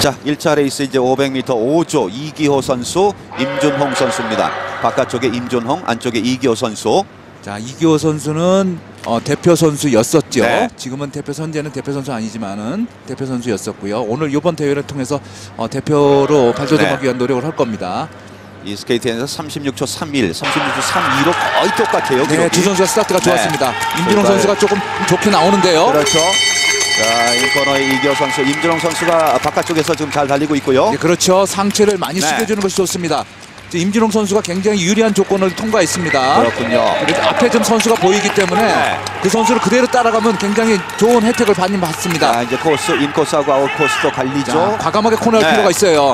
자, 1차 레이스 이제 500m 5조 이기호 선수, 임준홍 선수입니다. 바깥쪽에 임준홍, 안쪽에 이기호 선수. 자 이기호 선수는 어, 대표 선수였었죠. 네. 지금은 대표 현재는 대표 선수 아니지만은 대표 선수였었고요. 오늘 이번 대회를 통해서 어, 대표로 발돋움하기 네. 위한 노력을 할 겁니다. 이 스케이트에서 36초 31, 36초 32로 거의 똑같아요. 네, 기록이. 두 선수가 스타트가 네. 좋았습니다. 임준홍 출발. 선수가 조금 좋게 나오는데요. 그렇죠. 자, 인코너의 이기호 선수, 임준홍 선수가 바깥쪽에서 지금 잘 달리고 있고요. 네, 그렇죠. 상체를 많이 네. 숙여주는 것이 좋습니다. 임준홍 선수가 굉장히 유리한 조건을 통과했습니다. 그렇군요. 앞에 좀 선수가 보이기 때문에 네. 그 선수를 그대로 따라가면 굉장히 좋은 혜택을 받는 받습니다. 자, 이제 코스, 인코스하고 아웃코스도 갈리죠. 자, 과감하게 코너할 네. 필요가 있어요.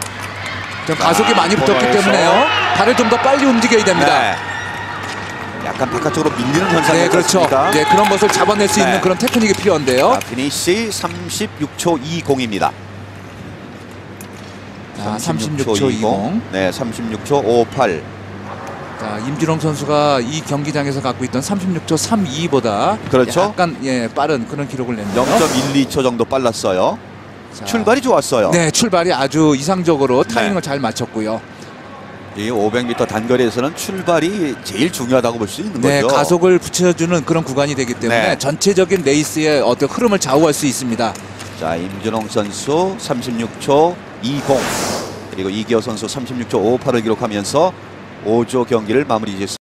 좀 가속이 많이 붙었기. 때문에요. 발을 좀 더 빨리 움직여야 됩니다. 네. 약간 바깥쪽으로 밀리는 현상이 네, 그렇죠. 있습니다. 네, 그런 것을 잡아낼 수 네. 있는 그런 테크닉이 필요한데요. 자, 피니시 36초 20입니다. 자, 36초 20. 네, 36초 58. 자, 임준홍 선수가 이 경기장에서 갖고 있던 36초 32보다 그렇죠. 약간 예, 빠른 그런 기록을 냈네요. 0.12초 정도 빨랐어요. 자, 출발이 좋았어요. 네, 출발이 아주 이상적으로 타이밍을 잘 맞췄고요. 이 500m 단거리에서는 출발이 제일 중요하다고 볼 수 있는 네, 거죠. 가속을 붙여주는 그런 구간이 되기 때문에 네. 전체적인 레이스의 어떤 흐름을 좌우할 수 있습니다. 자, 임준홍 선수 36초 20 그리고 이기호 선수 36초 58을 기록하면서 5조 경기를 마무리 짓습니다.